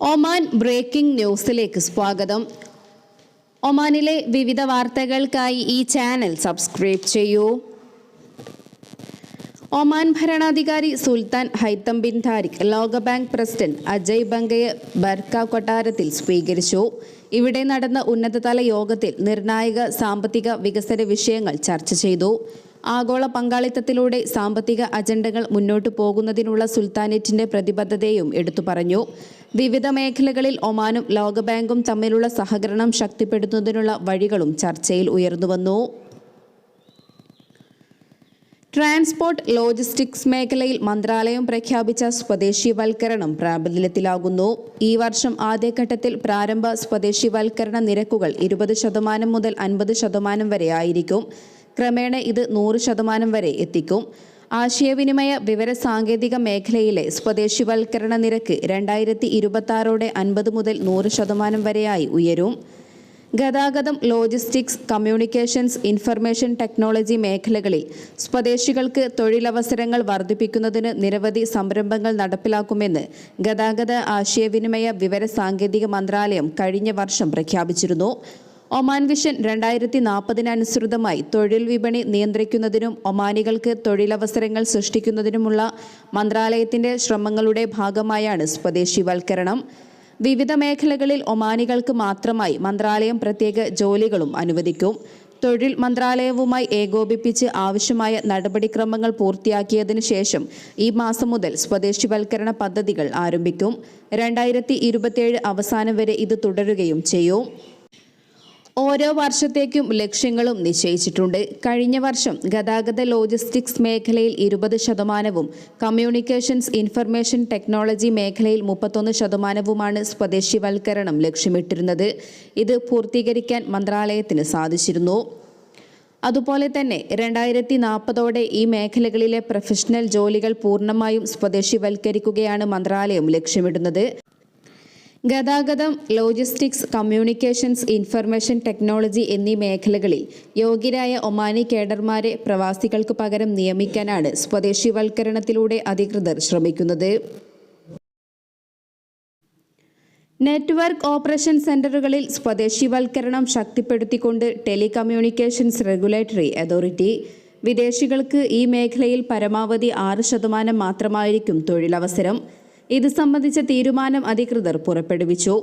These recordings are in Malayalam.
ഒമാൻ ബ്രേക്കിംഗ് ന്യൂസിലേക്ക് സ്വാഗതം. ഒമാനിലെ വിവിധ വാർത്തകൾക്കായി ഈ ചാനൽ സബ്സ്ക്രൈബ് ചെയ്യൂ. ഒമാൻ ഭരണാധികാരി സുൽത്താൻ ഹൈത്തം ബിൻ താരിഖ് ലോകബാങ്ക് പ്രസിഡന്റ് അജയ് ബംഗയെ ബർക്ക കൊട്ടാരത്തിൽ സ്വീകരിച്ചു. ഇവിടെ നടന്ന ഉന്നതതല യോഗത്തിൽ നിർണായക സാമ്പത്തിക വികസന വിഷയങ്ങൾ ചർച്ച ചെയ്തു. ആഗോള പങ്കാളിത്തത്തിലൂടെ സാമ്പത്തിക അജണ്ടകൾ മുന്നോട്ടു പോകുന്നതിനുള്ള സുൽത്താനേറ്റിന്റെ പ്രതിബദ്ധതയും എടുത്തു പറഞ്ഞു. വിവിധ മേഖലകളിൽ ഒമാനും ലോകബാങ്കും തമ്മിലുള്ള സഹകരണം ശക്തിപ്പെടുത്തുന്നതിനുള്ള വഴികളും ചർച്ചയിൽ ഉയർന്നുവന്നു ട്രാൻസ്പോർട്ട് ലോജിസ്റ്റിക്സ് മേഖലയിൽ മന്ത്രാലയം പ്രഖ്യാപിച്ച സ്വദേശിവൽക്കരണം പ്രാബല്യത്തിലാകുന്നു. ഈ വർഷം ആദ്യഘട്ടത്തിൽ പ്രാരംഭ സ്വദേശിവൽക്കരണ നിരക്കുകൾ ഇരുപത് ശതമാനം മുതൽ അൻപത് ശതമാനം വരെ ആയിരിക്കും. ക്രമേണ ഇത് നൂറ് ശതമാനം വരെ എത്തിക്കും. ആശയവിനിമയ വിവര സാങ്കേതിക മേഖലയിലെ സ്വദേശിവൽക്കരണ നിരക്ക് രണ്ടായിരത്തി ഇരുപത്തി ആറോടെ അൻപത് മുതൽ നൂറ് ശതമാനം വരെയായി ഉയരും. ഗതാഗതം ലോജിസ്റ്റിക്സ് കമ്മ്യൂണിക്കേഷൻസ് ഇൻഫർമേഷൻ ടെക്നോളജി മേഖലകളിൽ സ്വദേശികൾക്ക് തൊഴിലവസരങ്ങൾ വർദ്ധിപ്പിക്കുന്നതിന് നിരവധി സംരംഭങ്ങൾ നടപ്പിലാക്കുമെന്ന് ഗതാഗത ആശയവിനിമയ വിവര സാങ്കേതിക മന്ത്രാലയം കഴിഞ്ഞ വർഷം പ്രഖ്യാപിച്ചിരുന്നു. ഒമാൻ വിഷൻ രണ്ടായിരത്തി നാൽപ്പതിനനുസൃതമായി തൊഴിൽ വിപണി നിയന്ത്രിക്കുന്നതിനും ഒമാനികൾക്ക് തൊഴിലവസരങ്ങൾ സൃഷ്ടിക്കുന്നതിനുമുള്ള മന്ത്രാലയത്തിന്റെ ശ്രമങ്ങളുടെ ഭാഗമായാണ് സ്വദേശിവൽക്കരണം. വിവിധ മേഖലകളിൽ ഒമാനികൾക്ക് മാത്രമായി മന്ത്രാലയം പ്രത്യേക ജോലികളും അനുവദിക്കും. തൊഴിൽ മന്ത്രാലയവുമായി ഏകോപിപ്പിച്ച് ആവശ്യമായ നടപടിക്രമങ്ങൾ പൂർത്തിയാക്കിയതിനു ശേഷം ഈ മാസം മുതൽ സ്വദേശിവൽക്കരണ പദ്ധതികൾ ആരംഭിക്കും. രണ്ടായിരത്തി ഇരുപത്തിയേഴ് അവസാനം വരെ ഇത് തുടരുകയും ചെയ്യും. ഓരോ വർഷത്തേക്കും ലക്ഷ്യങ്ങളും നിശ്ചയിച്ചിട്ടുണ്ട്. കഴിഞ്ഞ വർഷം ഗതാഗത ലോജിസ്റ്റിക്സ് മേഖലയിൽ ഇരുപത് ശതമാനവും കമ്മ്യൂണിക്കേഷൻസ് ഇൻഫർമേഷൻ ടെക്നോളജി മേഖലയിൽ മുപ്പത്തൊന്ന് ശതമാനവുമാണ് സ്വദേശിവൽക്കരണം ലക്ഷ്യമിട്ടിരുന്നത്. ഇത് പൂർത്തീകരിക്കാൻ മന്ത്രാലയത്തിന് സാധിച്ചിരുന്നു. അതുപോലെ തന്നെ രണ്ടായിരത്തി നാൽപ്പതോടെ ഈ മേഖലകളിലെ പ്രൊഫഷണൽ ജോലികൾ പൂർണമായും സ്വദേശിവൽക്കരിക്കുകയാണ് മന്ത്രാലയം ലക്ഷ്യമിടുന്നത്. ഗതാഗതം ലോജിസ്റ്റിക്സ് കമ്മ്യൂണിക്കേഷൻസ് ഇൻഫർമേഷൻ ടെക്നോളജി എന്നീ മേഖലകളിൽ യോഗ്യരായ ഒമാനി കേഡർമാരെ പ്രവാസികൾക്ക് പകരം നിയമിക്കാനാണ് സ്വദേശിവൽക്കരണത്തിലൂടെ അധികൃതർ ശ്രമിക്കുന്നത്. നെറ്റ്വർക്ക് ഓപ്പറേഷൻ സെന്ററുകളിൽ സ്വദേശിവൽക്കരണം ശക്തിപ്പെടുത്തിക്കൊണ്ട് ടെലികമ്മ്യൂണിക്കേഷൻസ് റെഗുലേറ്ററി അതോറിറ്റി. വിദേശികൾക്ക് ഈ മേഖലയിൽ പരമാവധി ആറ് ശതമാനം മാത്രമായിരിക്കും തൊഴിലവസരം. ഇത് സംബന്ധിച്ച തീരുമാനം അധികൃതർ പുറപ്പെടുവിച്ചു.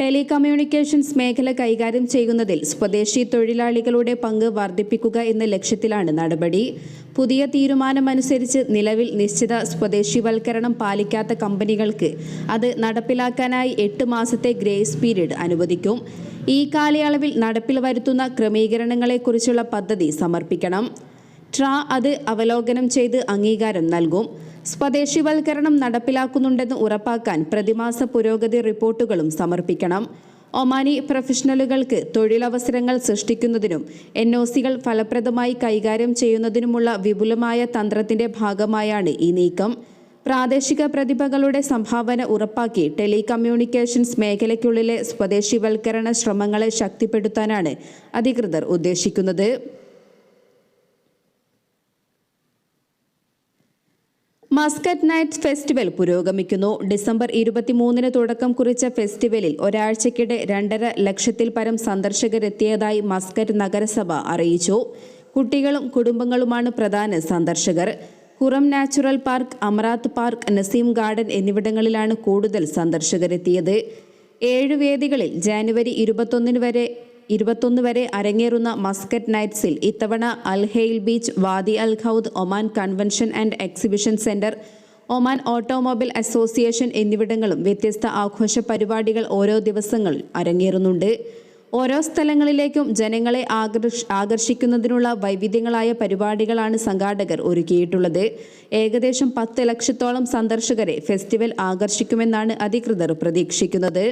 ടെലികമ്മ്യൂണിക്കേഷൻസ് മേഖല കൈകാര്യം ചെയ്യുന്നതിൽ സ്വദേശി തൊഴിലാളികളുടെ പങ്ക് വർദ്ധിപ്പിക്കുക എന്ന ലക്ഷ്യത്തിലാണ് നടപടി. പുതിയ തീരുമാനമനുസരിച്ച് നിലവിൽ നിശ്ചിത സ്വദേശിവൽക്കരണം പാലിക്കാത്ത കമ്പനികൾക്ക് അത് നടപ്പിലാക്കാനായി എട്ട് മാസത്തെ ഗ്രേസ് പീരീഡ് അനുവദിക്കും. ഈ കാലയളവിൽ നടപ്പിൽ വരുത്തുന്ന ക്രമീകരണങ്ങളെക്കുറിച്ചുള്ള പദ്ധതി സമർപ്പിക്കണം. ട്രാ അത് അവലോകനം ചെയ്ത് അംഗീകാരം നൽകും. സ്വദേശിവൽക്കരണം നടപ്പിലാക്കുന്നുണ്ടെന്ന് ഉറപ്പാക്കാൻ പ്രതിമാസ പുരോഗതി റിപ്പോർട്ടുകളും സമർപ്പിക്കണം. ഒമാനി പ്രൊഫഷണലുകൾക്ക് തൊഴിലവസരങ്ങൾ സൃഷ്ടിക്കുന്നതിനും എൻ ഒ സികൾ ഫലപ്രദമായി കൈകാര്യം ചെയ്യുന്നതിനുമുള്ള വിപുലമായ തന്ത്രത്തിന്റെ ഭാഗമായാണ് ഈ നീക്കം. പ്രാദേശിക പ്രതിഭകളുടെ സംഭാവന ഉറപ്പാക്കി ടെലികമ്മ്യൂണിക്കേഷൻസ് മേഖലയ്ക്കുള്ളിലെ സ്വദേശിവൽക്കരണ ശ്രമങ്ങളെ ശക്തിപ്പെടുത്താനാണ് അധികൃതർ ഉദ്ദേശിക്കുന്നത്. മസ്കറ്റ് നൈറ്റ് ഫെസ്റ്റിവൽ പുരോഗമിക്കുന്നു. ഡിസംബർ ഇരുപത്തിമൂന്നിന് തുടക്കം കുറിച്ച ഫെസ്റ്റിവലിൽ ഒരാഴ്ചക്കിടെ രണ്ടര ലക്ഷത്തിൽ പരം സന്ദർശകരെത്തിയതായി മസ്കറ്റ് നഗരസഭ അറിയിച്ചു. കുട്ടികളും കുടുംബങ്ങളുമാണ് പ്രധാന സന്ദർശകർ. Qurum natural park Amerat park Naseem garden എന്നിവിടങ്ങളിലാണ് കൂടുതൽ സന്ദർശകരെത്തിയത്. ഏഴ് വേദികളിൽ ജാനുവരി ഇരുപത്തൊന്നിന് വരെ ഇരുപത്തൊന്ന് വരെ അരങ്ങേറുന്ന മസ്കറ്റ് നൈറ്റ്സിൽ ഇത്തവണ Al Hail beach Wadi Al Khoud Oman convention and exhibition centre Oman automobile association എന്നിവിടങ്ങളും വ്യത്യസ്ത ആഘോഷ പരിപാടികൾ ഓരോ ദിവസങ്ങളിൽ അരങ്ങേറുന്നുണ്ട്. ഓരോ സ്ഥലങ്ങളിലേക്കും ജനങ്ങളെ ആകർഷ് ആകർഷിക്കുന്നതിനുള്ള വൈവിധ്യങ്ങളായ പരിപാടികളാണ് സംഘാടകർ ഒരുക്കിയിട്ടുള്ളത്. ഏകദേശം പത്ത് ലക്ഷത്തോളം സന്ദർശകരെ ഫെസ്റ്റിവൽ ആകർഷിക്കുമെന്നാണ് അധികൃതർ പ്രതീക്ഷിക്കുന്നത്.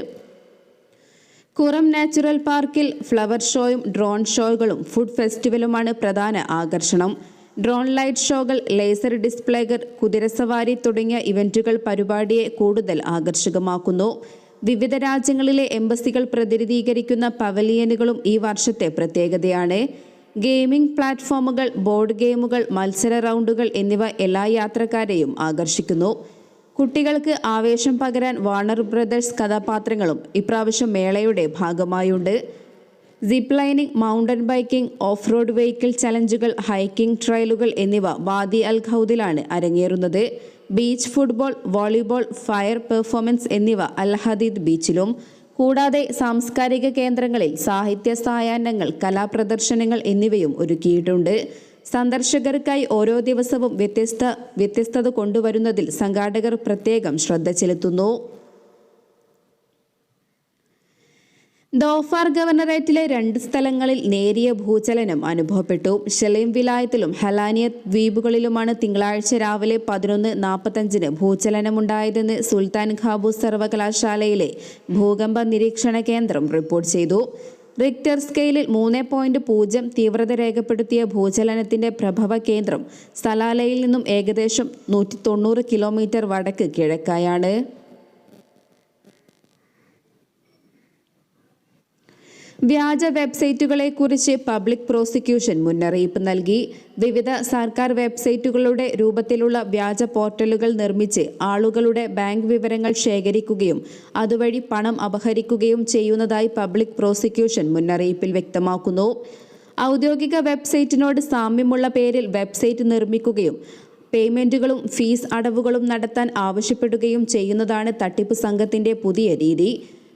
കുറം നാച്ചുറൽ പാർക്കിൽ ഫ്ലവർ ഷോയും ഡ്രോൺ ഷോകളും ഫുഡ് ഫെസ്റ്റിവലുമാണ് പ്രധാന ആകർഷണം. ഡ്രോൺ ലൈറ്റ് ഷോകൾ ലേസർ ഡിസ്പ്ലേകൾ കുതിരസവാരി തുടങ്ങിയ ഇവന്റുകൾ പരിപാടിയെ കൂടുതൽ ആകർഷകമാക്കുന്നു. വിവിധ രാജ്യങ്ങളിലെ എംബസികൾ പ്രതിനിധീകരിക്കുന്ന പവലിയനുകളും ഈ വർഷത്തെ പ്രത്യേകതയാണ്. ഗെയിമിംഗ് പ്ലാറ്റ്ഫോമുകൾ ബോർഡ് ഗെയിമുകൾ മത്സര റൗണ്ടുകൾ എന്നിവ എല്ലാ യാത്രക്കാരെയും ആകർഷിക്കുന്നു. കുട്ടികൾക്ക് ആവേശം പകരാൻ വാർണർ ബ്രദേഴ്സ് കഥാപാത്രങ്ങളും ഇപ്രാവശ്യം മേളയുടെ ഭാഗമായുണ്ട്. Zip lining mountain biking off road vehicle ചലഞ്ചുകൾ hiking ട്രയലുകൾ എന്നിവ വാദി അൽ ഖൗദിലാണ് അരങ്ങേറുന്നത്. Beach football volleyball fire performance എന്നിവ അൽ ഹദീദ് ബീച്ചിലും. കൂടാതെ സാംസ്കാരിക കേന്ദ്രങ്ങളിൽ സാഹിത്യ സായാഹ്നങ്ങൾ കലാപ്രദർശനങ്ങൾ എന്നിവയും ഒരുക്കിയിട്ടുണ്ട്. സന്ദർശകർക്കായി ഓരോ ദിവസവും വ്യത്യസ്ത വ്യത്യസ്തത കൊണ്ടുവരുന്നതിൽ സംഘാടകർ പ്രത്യേകം ശ്രദ്ധ ചെലുത്തുന്നു. ദോഫാർ ഗവർണറേറ്റിലെ രണ്ട് സ്ഥലങ്ങളിൽ നേരിയ ഭൂചലനം അനുഭവപ്പെട്ടു. ഷെലീം വിലായത്തിലും ഹലാനിയ ദ്വീപുകളിലുമാണ് തിങ്കളാഴ്ച രാവിലെ പതിനൊന്ന് നാൽപ്പത്തഞ്ചിന് ഭൂചലനമുണ്ടായതെന്ന് സുൽത്താൻ ഖാബൂസ് സർവകലാശാലയിലെ ഭൂകമ്പ നിരീക്ഷണ കേന്ദ്രം റിപ്പോർട്ട് ചെയ്തു. റിക്ടർ സ്കെയിലിൽ മൂന്ന് പോയിന്റ് പൂജ്യം തീവ്രത രേഖപ്പെടുത്തിയ ഭൂചലനത്തിന്റെ പ്രഭവ കേന്ദ്രം സലാലയിൽ നിന്നും ഏകദേശം നൂറ്റി തൊണ്ണൂറ് കിലോമീറ്റർ വടക്ക് കിഴക്കായാണ്. വ്യാജ വെബ്സൈറ്റുകളെ കുറിച്ച് പബ്ലിക് പ്രോസിക്യൂഷൻ മുന്നറിയിപ്പ് നൽകി. വിവിധ സർക്കാർ വെബ്സൈറ്റുകളുടെ രൂപത്തിലുള്ള വ്യാജ പോർട്ടലുകൾ നിർമ്മിച്ച് ആളുകളുടെ ബാങ്ക് വിവരങ്ങൾ ശേഖരിക്കുകയും അതുവഴി പണം അപഹരിക്കുകയും ചെയ്യുന്നതായി പബ്ലിക് പ്രോസിക്യൂഷൻ മുന്നറിയിപ്പിൽ വ്യക്തമാക്കുന്നു. ഔദ്യോഗിക വെബ്സൈറ്റിനോട് സാമ്യമുള്ള പേരിൽ വെബ്സൈറ്റ് നിർമ്മിക്കുകയും പേയ്മെന്റുകളും ഫീസ് അടവുകളും നടത്താൻ ആവശ്യപ്പെടുകയും ചെയ്യുന്നതാണ് തട്ടിപ്പ് സംഘത്തിന്റെ പുതിയ രീതി.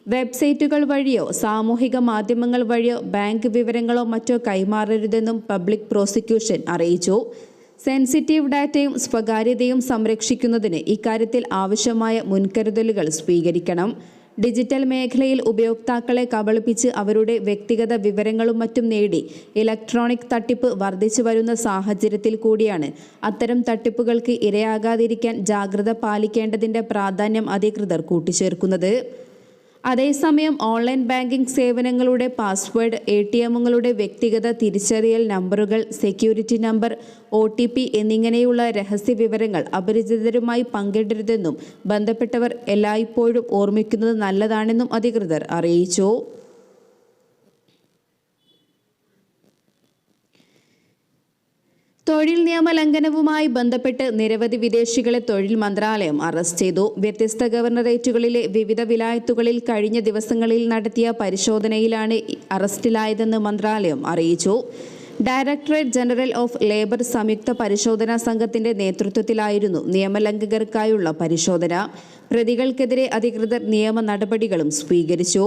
വെബ്സൈറ്റുകൾ വഴിയോ സാമൂഹിക മാധ്യമങ്ങൾ വഴിയോ ബാങ്ക് വിവരങ്ങളോ മറ്റോ കൈമാറരുതെന്നും പബ്ലിക് പ്രോസിക്യൂഷൻ അറിയിച്ചു. സെൻസിറ്റീവ് ഡാറ്റയും സ്വകാര്യതയും സംരക്ഷിക്കുന്നതിന് ഇക്കാര്യത്തിൽ ആവശ്യമായ മുൻകരുതലുകൾ സ്വീകരിക്കണം. ഡിജിറ്റൽ മേഖലയിൽ ഉപയോക്താക്കളെ കബളിപ്പിച്ച് അവരുടെ വ്യക്തിഗത വിവരങ്ങളും മറ്റും നേടി ഇലക്ട്രോണിക് തട്ടിപ്പ് വർദ്ധിച്ചു വരുന്ന സാഹചര്യത്തിൽ കൂടിയാണ് അത്തരം തട്ടിപ്പുകൾക്ക് ഇരയാകാതിരിക്കാൻ ജാഗ്രത പാലിക്കേണ്ടതിന്റെ പ്രാധാന്യം അധികൃതർ കൂട്ടിച്ചേർക്കുന്നത്. അതേസമയം ഓൺലൈൻ ബാങ്കിംഗ് സേവനങ്ങളുടെ പാസ്വേഡ് എ ടി എമ്മുകളുടെ വ്യക്തിഗത തിരിച്ചറിയൽ നമ്പറുകൾ security number O T P എന്നിങ്ങനെയുള്ള രഹസ്യ വിവരങ്ങൾ അപരിചിതരുമായി പങ്കിടരുതെന്നും ബന്ധപ്പെട്ടവർ എല്ലായ്പ്പോഴും ഓർമ്മിക്കുന്നത് നല്ലതാണെന്നും അധികൃതർ അറിയിച്ചു. തൊഴിൽ നിയമ ലംഘനവുമായി ബന്ധപ്പെട്ട് നിരവധി വിദേശികളെ തൊഴിൽ മന്ത്രാലയം അറസ്റ്റ് ചെയ്തു. വ്യത്യസ്ത ഗവർണറേറ്റുകളിലെ വിവിധ വിലായത്തുകളിൽ കഴിഞ്ഞ ദിവസങ്ങളിൽ നടത്തിയ പരിശോധനയിലാണ് അറസ്റ്റിലായതെന്ന് മന്ത്രാലയം അറിയിച്ചു. ഡയറക്ടറേറ്റ് ജനറൽ ഓഫ് ലേബർ സംയുക്ത പരിശോധനാ സംഘത്തിന്റെ നേതൃത്വത്തിലായിരുന്നു നിയമലംഘകർക്കായുള്ള പരിശോധന. പ്രതികൾക്കെതിരെ അധികൃതർ നിയമ നടപടികളും സ്വീകരിച്ചു.